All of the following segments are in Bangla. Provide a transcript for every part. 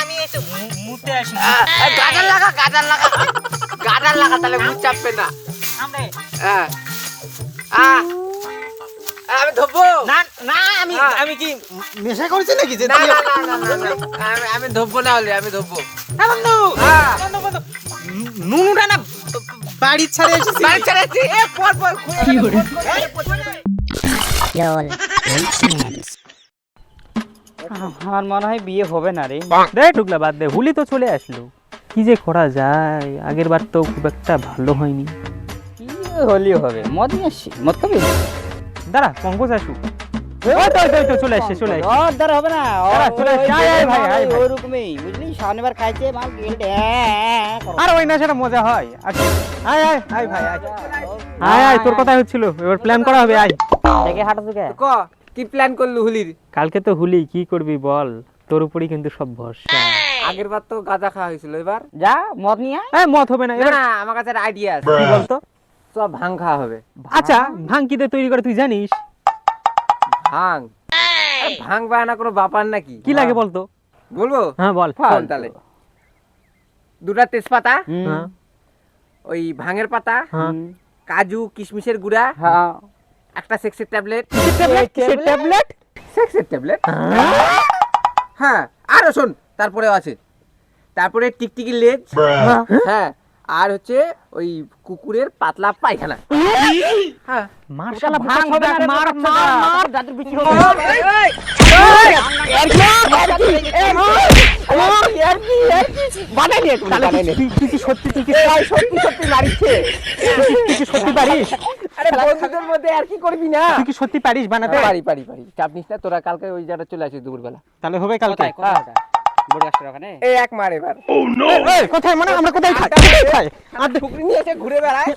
আমি একটু মুতে আসি। গাজার লাগা গাজার লাগা। গাজার লাগা তাহলে মুখ চাপবে না। হ্যাঁ আহ, আমি ধরবো। না না আমি। আমি কি নেশা করেছে নাকি যে না না না না না, না, আমি আমি ধরবো না হলে আমি ধরবো। হ্যাঁ, বন্ধু। হ্যাঁ। বন্ধু বন্ধু। নুনুটা না বাড়ির ছাড়ে এসেছি। বাড়ি ছেড়েছি এ পর পর আমার মনে হয় বিয়ে হবে না রে। দে ঢুকলা বাদ দে হুলি তো চলে আসলো। কি যে করা যায় আগের বার তো খুব একটা ভালো হয়নি। কি হলেও হবে মদ নিয়ে আসছি মদ খাবি? দাঁড়া পঙ্কজ আসুক। চলে আসছে চলে আসছে। হবে না। চলে আসছে। আয়, আয়, ভাই, ভাই। ওরকমই। বুঝলি শনিবার খাইছে মাল গেলটে আর ওই না সেটা মজা হয়। আয় আয় আয় ভাই আয়। আয় আয় তোর কথাই হচ্ছিল। এবার প্ল্যান করা হবে আয়। দেখে হাঁটা ক? কি প্ল্যান করলি হুলির? কালকে তো হুলি কি করবি বল? তোর উপরই কিন্তু সব ভরসা। আগের বার তো গাঁজা খাওয়া হয়েছিল এবার? যা মদ নিয়ে আয়। এই মত হবে না না এবার না আমার কাছে আইডিয়া আছে। কি বলতো? সব ভাং খাওয়া হবে। আচ্ছা ভাং কি দিয়ে তৈরি করে তুই জানিস? ভাং। ভাং বায়না কোনো ব্যাপার নাকি? কি লাগে বলতো? বলব? হ্যাঁ বল। শোন তাহলে। দুটা তেজপাতা হ্যাঁ ওই ভাঙের পাতা হ্যাঁ। কাজু কিশমিশের গুঁড়া হ্যাঁ। একটা sexy tablet tablet sexy tablet হ্যাঁ। আরও শোন তারপরেও আছে। তারপরে টিকটিকি লেজ। হ্যাঁ আর হচ্ছে ওই কুকুরের পাতলা পায়খানা হ্যাঁ মার ভাঙ হবে মার মার, মার মার, বিচি হবে। তুই তুই কি সত্যি পারিস আরে বন্ধুদের মধ্যে আর কি করবি না কি সত্যি পারিস বানাতে পারি পারি পারি চাপ নিস না তোরা কালকে ওই জায়গাটা চলে আসিস দুপুরবেলা তাহলে হবে কালকে কোথায়, কোথায় ওটা? বড় গাছটার ওখানে? এই এক মার এবার। এই, কোথায়? মানে আমরা কোথায় খাই কোথায়? খাই আর ঠুকরি নিয়ে এসে ঘুরে বেড়ায়।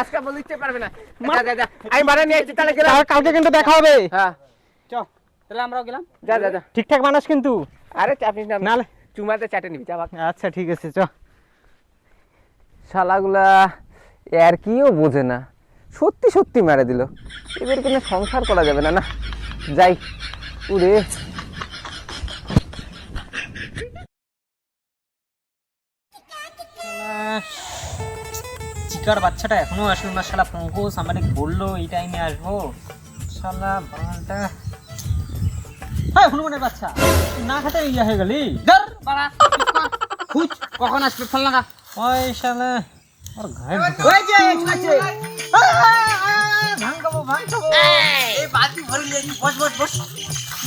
আজকে বলতে পারবে না। যা, যা, যা। আমি বানা নিয়ে আসছি তাহলে গেলাম। কালকে কিন্তু দেখা হবে। হ্যাঁ। চ, তাহলে আমরাও গেলাম। যা যা যা। ঠিকঠাক বানাস কিন্তু। আরে চাপ নিস না। নালে চুমাতে চাটে নিবি যা আচ্ছা ঠিক আছে চ। শালাগুলা আর কিও বোঝে না। সত্যি সত্যি মেরে দিল। এবার কোনো সংসার করা যাবে না না। যাই। উরে চিকার বাচ্চাটা এখনও আসলো না শালা পঙ্কজ আমাদের বলল এই টাইমে আসব। শালা বালটা। হ্যাঁ হনুমানের বাচ্চা না খেতে ইয়া হয়ে গেলি? ধর, বাড়া, খুঁজ, কখন আসবে ফোন লাগা ওই শালা ওর গায়ে ওই যে আছে ভাঙ খাব এই। বালতি ভরে নিয়ে বস বস বস।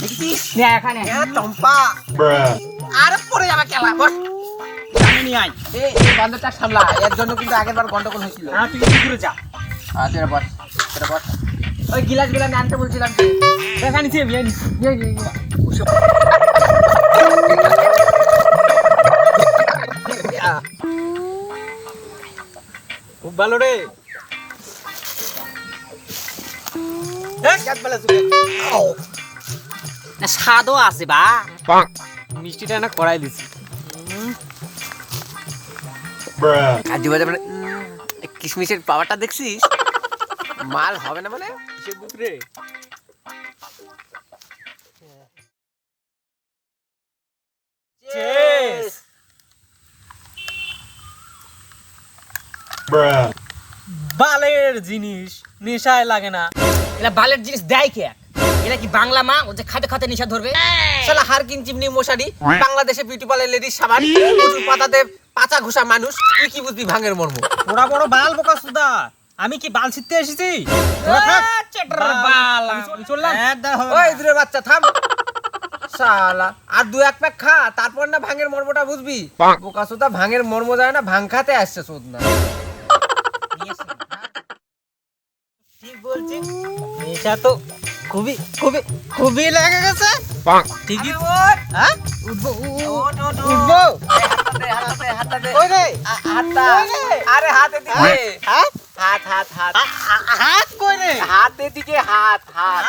দেখছিস নে, এখানে। এ টম্পা আর পড়ে যাবে কেলা বস। নিয়ে আয়। এই এই সামলা। এর জন্য কিন্তু আগের বার গন্ডগোল হয়েছিল। হ্যাঁ তুই কি করে যা। আচ্ছা এটা বস এটা বস। ওই গিলাসগুলা নিয়ে আনতে বলছিলাম। দেখা। খুব ভালো রে। স্বাদও আছে বা। মিষ্টিটা না করাই দিছি। কাজু বাজে মানে কিশমিশের পাওয়ারটা দেখছিস? মাল হবে না মানে রে? বালের জিনিস নেশায় লাগে না। এলা বালের জিনিস দেয় কে এলা কি বাংলা মা? ও যে খাতে খাতে নিশা ধরবে? শালা হারকিন চিমনি মশারি। বাংলাদেশে বিউটি পার্লার লেডিস সাবান প্রচুর পাতাতে পাচা ঘুষা মানুষ। তুই কি বুঝবি ভাঙের মর্ম? বড় বড় বাল বোকা সুদা। আমি কি বাল ছিটতে এসেছি? তোরা থাক। বাল আমি চল- চললাম। ওই দূরে বাচ্চা থাম। শালা আর দু এক প্যাক খা তারপর না ভাঙের মর্মটা বুঝবি? বোকা সুতা ভাঙের মর্ম যায় না ভাঙ খাতে আসছে শোধ না ঠিক বলছি? নেশা তো খুবই খুবই খুবই লেগে গেছে? ঠিকই। হ্যাঁ? উঠবো উঠবো। হাত হ্যাঁ? হাত হাত হাত। আ- আ- হাত কই রে? হাত এদিকে হাত হাত।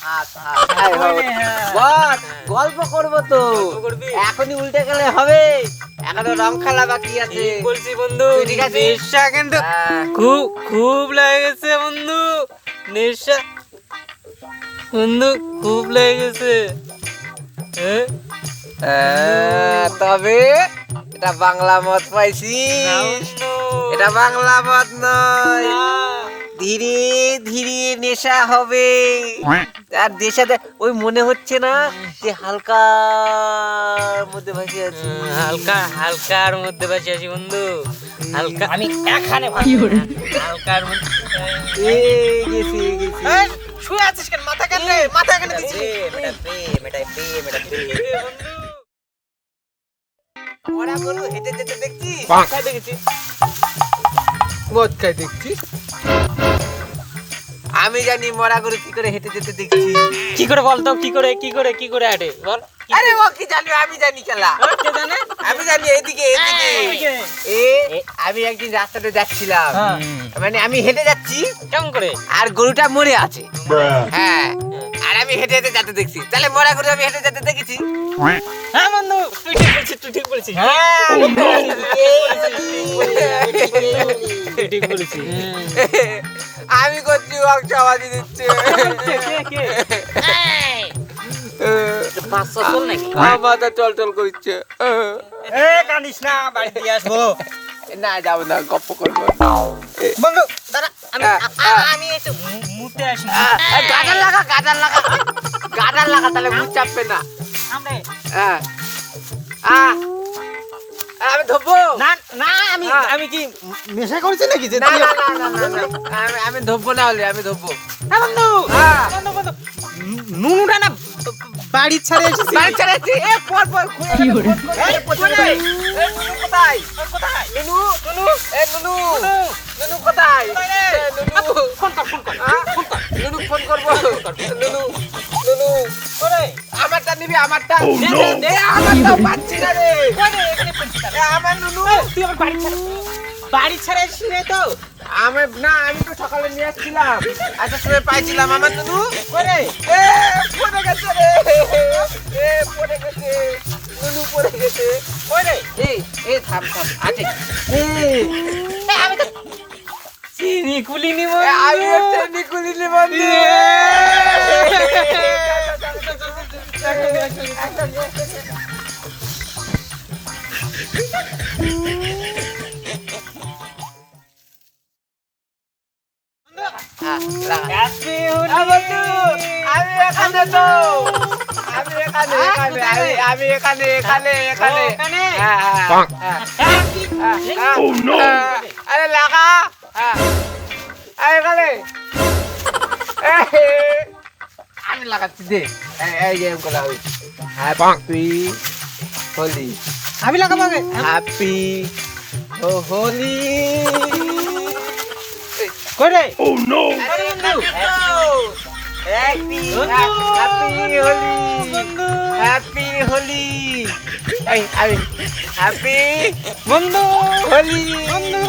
হাত হাত। হাত কই রে, হ্যাঁ। বল গল্প করব তো। করবি? এখনই উল্টে গেলে হবে। এখনও রং খেলা বাকি আছে। বলছি বন্ধু ঠিক আছে? নেশা কিন্তু হ্যাঁ। খুব খুব লেগেছে বন্ধু। নেশা বন্ধু খুব লেগেছে। তবে এটা বাংলা মদ পাইছি। এটা বাংলা মদ নয়। ধীরে ধীরে নেশা হবে। আর নেশাতে ওই মনে হচ্ছে না যে হালকা মধ্যে ভাসে আছে। হালকা হালকার মধ্যে বেঁচে আছি বন্ধু। হালকা আমি এখানে হালকার মধ্যে গেছি গেছি। শুয়ে আছিস কেন? মাথা কেন মাথা কেন দিচ্ছিস? ওরা গরু হেঁটে যেতে দেখছিস? কোথায় দেখেছিস? মদ খাই দেখছিস? আমি জানি মরা গরু কি করে হেঁটে যেতে দেখছি কি করে বলতো কি করে কি করে কি করে হাঁটে? বল। আরে ও কি জানি আমি জানি খেলা। কে জানে? আমি জানি এদিকে এদিকে। এ আমি একদিন রাস্তাতে যাচ্ছিলাম। মানে আমি হেঁটে যাচ্ছি। কেমন করে? আর গরুটা মরে আছে। হ্যাঁ। আর আমি হেঁটে হেঁটে যেতে দেখছি। তাহলে মরা গরু আমি হেঁটে যেতে দেখেছি। হ্যাঁ বন্ধু তুই ঠিক বলছিস তুই ঠিক বলছিস। তুই ঠিক বলছিস। আমি করছি অংশবাদী দিচ্ছে। পাঁচশো চল নাকি? মাথা চল চল করছে এ কানিস না বাড়ি আসব। না যাব না গপ্প করব। বন্ধু দাঁড়া আমি আমি একটু মুতে আসি। গাডার লাগা গাডার লাগা। গাডার লাগা তাহলে মুখ চাপবে না। হ্যাঁ। আহ, আমি ধরবো। না না আমি হ্যাঁ। আমি কি নেশা করেছিস নাকি যে না না না আমি আমি ধরবো না হলে আমি ধরবো। হ্যাঁ বন্ধু। হ্যাঁ। বন্ধু বন্ধু। নুনুটা না বাড়ি ছেড়ে এসেছিস বাড়ি ছেড়েছি এ পর পর ফোন করবে। এই, কোথায়? কোথায়? এ, নুনু কোথায় কোথায়? নুনু নুনু এ নুনু নুনু কোথায়? এ, নুনু। ফোন কর ফোন কর। হ্যাঁ? নুনু ফোন করব। নুনু নুনু। ওরে। আমারটা নিবি আমারটা। দে, দে, দে, আমারটা পাচ্ছি না রে। ওরে এখানে ফোনছি এ, আমার নুনু। তুই আমার বাড়ি ছাড়া। বাড়ি ছাড়া এসেছিস না তো। আমি না আমি তো সকালে নিয়ে আসছিলাম একটা সময় পাইছিলাম আমার নুনু ওরে এ পড়ে গেছে রে এ পড়ে গেছে নুনু পড়ে গেছে ওরে এই এই থাম থাম আছে চিনি কুলি নিব এ, আমি একটা নিকুলিনি বন্ধু হ্যাঁ, আমি এখানে তো আমি এখানে এখানে আমি- এখানে এখানে এখানে আরে লাগা এখানে আমি লাগাচ্ছি দে। এই যে এরকম লাগাবি হ্যাপি হোলি আমি লাগাবো আগে হ্যাপি হোলি করে। আরে বন্ধু। Happy happy Holi happy Holi এই আমি হ্যাপি বন্ধু হোলি বন্ধু।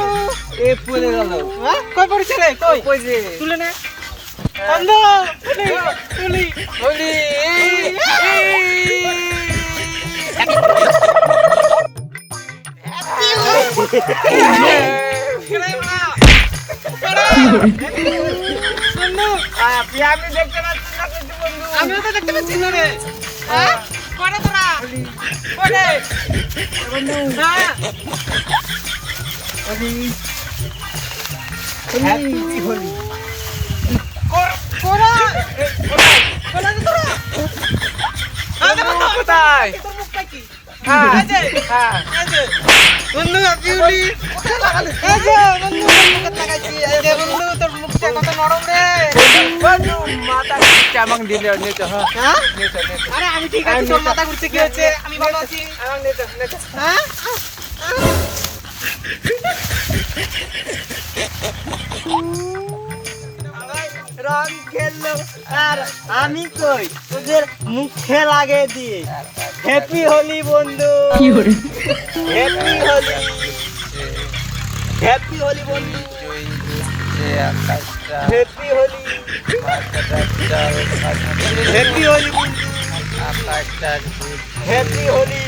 এ পড়ে গেল। হ্যাঁ কই পড়েছে রে? কই? কই যে? তুলে নে। বন্ধু তুলি তুলি। হোলি আপনি হ্যাঁ হ্যাঁ হ্যাঁ কোথায় হ্যাঁ হ্যাঁ বন্ধু এই যে বন্ধু মুখে লাগাইছি এই যে বন্ধু তোর মুখটা কত নরম রে। বন্ধু মাথা চামাং দিলে হ্যাঁ। হ্যাঁ? আরে আমি ঠিক আছি তোর মাথা ঘুরছে কি আমি ভালো আছি। নিতে হ্যাঁ। রং খেললো আর আমি কই? তোদের মুখে লাগে দিয়ে। হ্যাপি হোলি বন্ধু। হ্যাপি হোলি হ্যাপি হোলি বন্ধু। হ্যাপি হোলি হ্যাপি হোলি বন্ধু। হ্যাপি হোলি